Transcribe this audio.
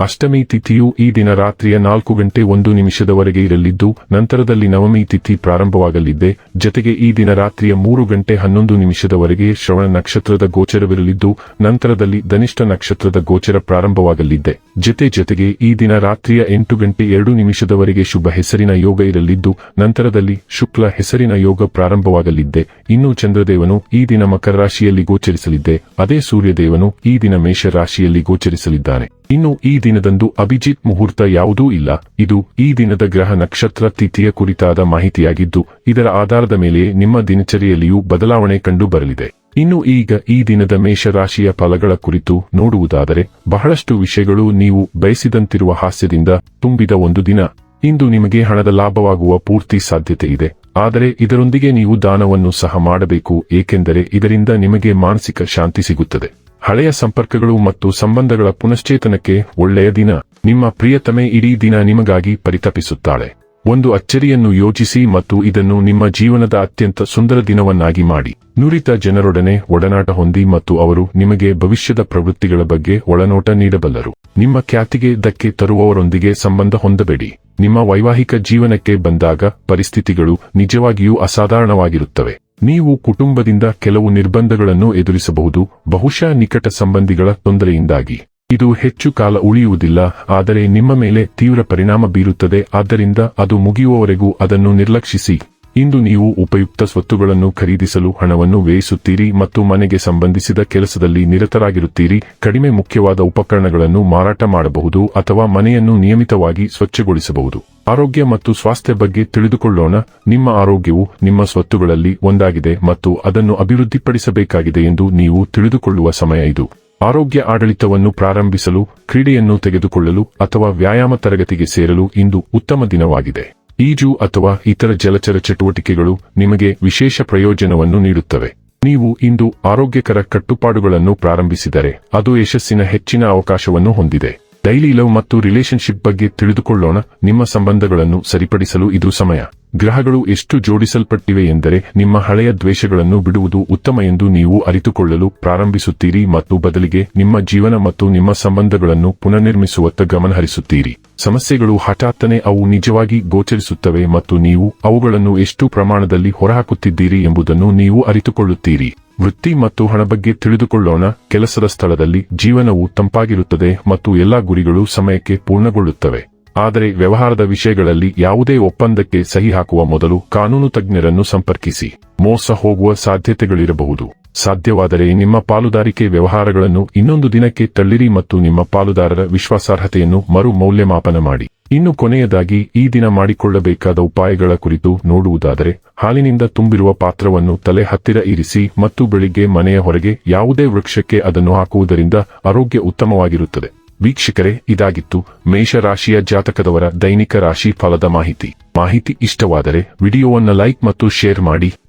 ಅಷ್ಟಮಿ ತಿಥಿಯು ಈ ದಿನ ರಾತ್ರಿಯ ನಾಲ್ಕು ಗಂಟೆ ಒಂದು ನಿಮಿಷದವರೆಗೆ ಇರಲಿದ್ದು, ನಂತರದಲ್ಲಿ ನವಮಿ ತಿಥಿ ಪ್ರಾರಂಭವಾಗಲಿದೆ ಜತೆಗೆ ಈ ದಿನ ರಾತ್ರಿಯ ಮೂರು ಗಂಟೆ ಹನ್ನೊಂದು ನಿಮಿಷದವರೆಗೆ ಶ್ರವಣ ನಕ್ಷತ್ರದ ಗೋಚರವಿರಲಿದ್ದು, ನಂತರದಲ್ಲಿ ಧನಿಷ್ಠ ನಕ್ಷತ್ರದ ಗೋಚರ ಪ್ರಾರಂಭವಾಗಲಿದೆ ಜತೆ ಜತೆಗೆ ಈ ದಿನ ರಾತ್ರಿಯ ಎಂಟು ಗಂಟೆ ಎರಡು ನಿಮಿಷದವರೆಗೆ ಶುಭ ಹೆಸರಿನ ಯೋಗ ಇರಲಿದ್ದು, ನಂತರದಲ್ಲಿ ಶುಕ್ಲ ಹೆಸರಿನ ಯೋಗ ಪ್ರಾರಂಭವಾಗಲಿದೆ ಇನ್ನು ಚಂದ್ರದೇವನು ಈ ದಿನ ಮಕರ ರಾಶಿಯಲ್ಲಿ ಗೋಚರಿಸಲಿದ್ದೆ. ಅದೇ ಸೂರ್ಯದೇವನು ಈ ದಿನ ಮೇಷ ರಾಶಿಯಲ್ಲಿ ಗೋಚರಿಸಲಿದ್ದಾನೆ. ಇನ್ನು ಈ ದಿನದಂದು ಅಭಿಜಿತ್ ಮುಹೂರ್ತ ಯಾವುದೂ ಇಲ್ಲ. ಇದು ಈ ದಿನದ ಗ್ರಹ ನಕ್ಷತ್ರ ತಿಥಿಯ ಕುರಿತಾದ ಮಾಹಿತಿಯಾಗಿದ್ದು, ಇದರ ಆಧಾರದ ಮೇಲೆ ನಿಮ್ಮ ದಿನಚರಿಯಲ್ಲಿಯೂ ಬದಲಾವಣೆ ಕಂಡು ಬರಲಿದೆ. ಇನ್ನು ಈಗ ಈ ದಿನದ ಮೇಷರಾಶಿಯ ಫಲಗಳ ಕುರಿತು ನೋಡುವುದಾದರೆ, ಬಹಳಷ್ಟು ವಿಷಯಗಳು ನೀವು ಬಯಸಿದಂತಿರುವ ಹಾಸ್ಯದಿಂದ ತುಂಬಿದ ಒಂದು ದಿನ. ಇಂದು ನಿಮಗೆ ಹಣದ ಲಾಭವಾಗುವ ಪೂರ್ತಿ ಸಾಧ್ಯತೆ ಇದೆ. ಆದರೆ ಇದರೊಂದಿಗೆ ನೀವು ದಾನವನ್ನು ಸಹ ಮಾಡಬೇಕು, ಏಕೆಂದರೆ ಇದರಿಂದ ನಿಮಗೆ ಮಾನಸಿಕ ಶಾಂತಿ ಸಿಗುತ್ತದೆ. ಹಳೆಯ ಸಂಪರ್ಕಗಳು ಮತ್ತು ಸಂಬಂಧಗಳ ಪುನಶ್ಚೇತನಕ್ಕೆ ಒಳ್ಳೆಯ ದಿನ. ನಿಮ್ಮ ಪ್ರಿಯತಮೆ ಇಡೀ ದಿನ ನಿಮಗಾಗಿ ಪರಿತಪಿಸುತ್ತಾಳೆ. ಒಂದು ಅಚ್ಚರಿಯನ್ನು ಯೋಚಿಸಿ ಮತ್ತು ಇದನ್ನು ನಿಮ್ಮ ಜೀವನದ ಅತ್ಯಂತ ಸುಂದರ ದಿನವನ್ನಾಗಿ ಮಾಡಿ. ನುರಿತ ಜನರೊಡನೆ ಒಡನಾಟ ಹೊಂದಿ ಮತ್ತು ಅವರು ನಿಮಗೆ ಭವಿಷ್ಯದ ಪ್ರವೃತ್ತಿಗಳ ಬಗ್ಗೆ ಒಳನೋಟ ನೀಡಬಲ್ಲರು. ನಿಮ್ಮ ಖ್ಯಾತಿಗೆ ಧಕ್ಕೆ ತರುವವರೊಂದಿಗೆ ಸಂಬಂಧ ಹೊಂದಬೇಡಿ. ನಿಮ್ಮ ವೈವಾಹಿಕ ಜೀವನಕ್ಕೆ ಬಂದಾಗ ಪರಿಸ್ಥಿತಿಗಳು ನಿಜವಾಗಿಯೂ ಅಸಾಧಾರಣವಾಗಿರುತ್ತವೆ. ನೀವು ಕುಟುಂಬದಿಂದ ಕೆಲವು ನಿರ್ಬಂಧಗಳನ್ನು ಎದುರಿಸಬಹುದು, ಬಹುಶಃ ನಿಕಟ ಸಂಬಂಧಿಗಳ ತೊಂದರೆಯಿಂದಾಗಿ. ಇದು ಹೆಚ್ಚು ಕಾಲ ಉಳಿಯುವುದಿಲ್ಲ, ಆದರೆ ನಿಮ್ಮ ಮೇಲೆ ತೀವ್ರ ಪರಿಣಾಮ ಬೀರುತ್ತದೆ, ಆದ್ದರಿಂದ ಅದು ಮುಗಿಯುವವರೆಗೂ ಅದನ್ನು ನಿರ್ಲಕ್ಷಿಸಿ. ಇಂದು ನೀವು ಉಪಯುಕ್ತ ಸ್ವತ್ತುಗಳನ್ನು ಖರೀದಿಸಲು ಹಣವನ್ನು ವ್ಯಯಿಸುತ್ತೀರಿ ಮತ್ತು ಮನೆಗೆ ಸಂಬಂಧಿಸಿದ ಕೆಲಸದಲ್ಲಿ ನಿರತರಾಗಿರುತ್ತೀರಿ. ಕಡಿಮೆ ಮುಖ್ಯವಾದ ಉಪಕರಣಗಳನ್ನು ಮಾರಾಟ ಮಾಡಬಹುದು ಅಥವಾ ಮನೆಯನ್ನು ನಿಯಮಿತವಾಗಿ ಸ್ವಚ್ಛಗೊಳಿಸಬಹುದು. ಆರೋಗ್ಯ ಮತ್ತು ಸ್ವಾಸ್ಥ್ಯ ಬಗ್ಗೆ ತಿಳಿದುಕೊಳ್ಳೋಣ. ನಿಮ್ಮ ಆರೋಗ್ಯವು ನಿಮ್ಮ ಸ್ವತ್ತುಗಳಲ್ಲಿ ಒಂದಾಗಿದೆ ಮತ್ತು ಅದನ್ನು ಅಭಿವೃದ್ಧಿಪಡಿಸಬೇಕಾಗಿದೆ ಎಂದು ನೀವು ತಿಳಿದುಕೊಳ್ಳುವ ಸಮಯ ಇದು. ಆರೋಗ್ಯ ಆಡಳಿತವನ್ನು ಪ್ರಾರಂಭಿಸಲು, ಕ್ರೀಡೆಯನ್ನು ತೆಗೆದುಕೊಳ್ಳಲು ಅಥವಾ ವ್ಯಾಯಾಮ ತರಗತಿಗೆ ಸೇರಲು ಇಂದು ಉತ್ತಮ ದಿನವಾಗಿದೆ. ಈಜು ಅಥವಾ ಇತರ ಜಲಚರ ಚಟುವಟಿಕೆಗಳು ನಿಮಗೆ ವಿಶೇಷ ಪ್ರಯೋಜನವನ್ನು ನೀಡುತ್ತವೆ. ನೀವು ಇಂದು ಆರೋಗ್ಯಕರ ಕಟ್ಟುಪಾಡುಗಳನ್ನು ಪ್ರಾರಂಭಿಸಿದರೆ ಅದು ಯಶಸ್ಸಿನ ಹೆಚ್ಚಿನ ಅವಕಾಶವನ್ನು ಹೊಂದಿದೆ. ಡೈಲಿ ಲವ್ ಮತ್ತು ರಿಲೇಶನ್ಶಿಪ್ ಬಗ್ಗೆ ತಿಳಿದುಕೊಳ್ಳೋಣ. ನಿಮ್ಮ ಸಂಬಂಧಗಳನ್ನು ಸರಿಪಡಿಸಲು ಇದು ಸಮಯ. ಗ್ರಹಗಳು ಎಷ್ಟು ಜೋಡಿಸಲ್ಪಟ್ಟಿವೆ ಎಂದರೆ ನಿಮ್ಮ ಹಳೆಯ ದ್ವೇಷಗಳನ್ನು ಬಿಡುವುದು ಉತ್ತಮ ಎಂದು ನೀವು ಅರಿತುಕೊಳ್ಳಲು ಪ್ರಾರಂಭಿಸುತ್ತೀರಿ ಮತ್ತು ಬದಲಿಗೆ ನಿಮ್ಮ ಜೀವನ ಮತ್ತು ನಿಮ್ಮ ಸಂಬಂಧಗಳನ್ನು ಪುನರ್ನಿರ್ಮಿಸುವತ್ತ ಗಮನಹರಿಸುತ್ತೀರಿ. ಸಮಸ್ಯೆಗಳು ಹಠಾತ್ತನೆ ಅವು ನಿಜವಾಗಿ ಗೋಚರಿಸುತ್ತವೆ ಮತ್ತು ನೀವು ಅವುಗಳನ್ನು ಎಷ್ಟು ಪ್ರಮಾಣದಲ್ಲಿ ಹೊರಹಾಕುತ್ತಿದ್ದೀರಿ ಎಂಬುದನ್ನು ನೀವು ಅರಿತುಕೊಳ್ಳುತ್ತೀರಿ. ವೃತ್ತಿ ಮತ್ತು ಹಣ ಬಗ್ಗೆ ತಿಳಿದುಕೊಳ್ಳೋಣ. ಕೆಲಸದ ಸ್ಥಳದಲ್ಲಿ ಜೀವನವು ತಂಪಾಗಿರುತ್ತದೆ ಮತ್ತು ಎಲ್ಲಾ ಗುರಿಗಳು ಸಮಯಕ್ಕೆ ಪೂರ್ಣಗೊಳ್ಳುತ್ತವೆ. ಆದರೆ ವ್ಯವಹಾರದ ವಿಷಯಗಳಲ್ಲಿ ಯಾವುದೇ ಒಪ್ಪಂದಕ್ಕೆ ಸಹಿ ಹಾಕುವ ಮೊದಲು ಕಾನೂನು ತಜ್ಞರನ್ನು ಸಂಪರ್ಕಿಸಿ. ಮೋಸ ಹೋಗುವ ಸಾಧ್ಯತೆಗಳಿರಬಹುದು. ಸಾಧ್ಯವಾದರೆ ನಿಮ್ಮ ಪಾಲುದಾರಿಕೆ ವ್ಯವಹಾರಗಳನ್ನು ಇನ್ನೊಂದು ದಿನಕ್ಕೆ ತಳ್ಳಿರಿ ಮತ್ತು ನಿಮ್ಮ ಪಾಲುದಾರರ ವಿಶ್ವಾಸಾರ್ಹತೆಯನ್ನು ಮರು ಮೌಲ್ಯಮಾಪನ ಮಾಡಿ. ಇನ್ನು ಕೊನೆಯದಾಗಿ, ಈ ದಿನ ಮಾಡಿಕೊಳ್ಳಬೇಕಾದ ಉಪಾಯಗಳ ಕುರಿತು ನೋಡುವುದಾದರೆ, ಹಾಲಿನಿಂದ ತುಂಬಿರುವ ಪಾತ್ರವನ್ನು ತಲೆ ಹತ್ತಿರ ಇರಿಸಿ ಮತ್ತು ಬೆಳಿಗ್ಗೆ ಮನೆಯ ಹೊರಗೆ ಯಾವುದೇ ವೃಕ್ಷಕ್ಕೆ ಅದನ್ನು ಹಾಕುವುದರಿಂದ ಆರೋಗ್ಯ ಉತ್ತಮವಾಗಿರುತ್ತದೆ. ವೀಕ್ಷಕರೇ, ಇದಾಗಿತ್ತು ಮೇಷರಾಶಿಯ ಜಾತಕದವರ ದೈನಿಕ ರಾಶಿ ಫಲದ ಮಾಹಿತಿ. ಮಾಹಿತಿ ಇಷ್ಟವಾದರೆ, ವಿಡಿಯೋವನ್ನು ಲೈಕ್ ಮತ್ತು ಶೇರ್ ಮಾಡಿ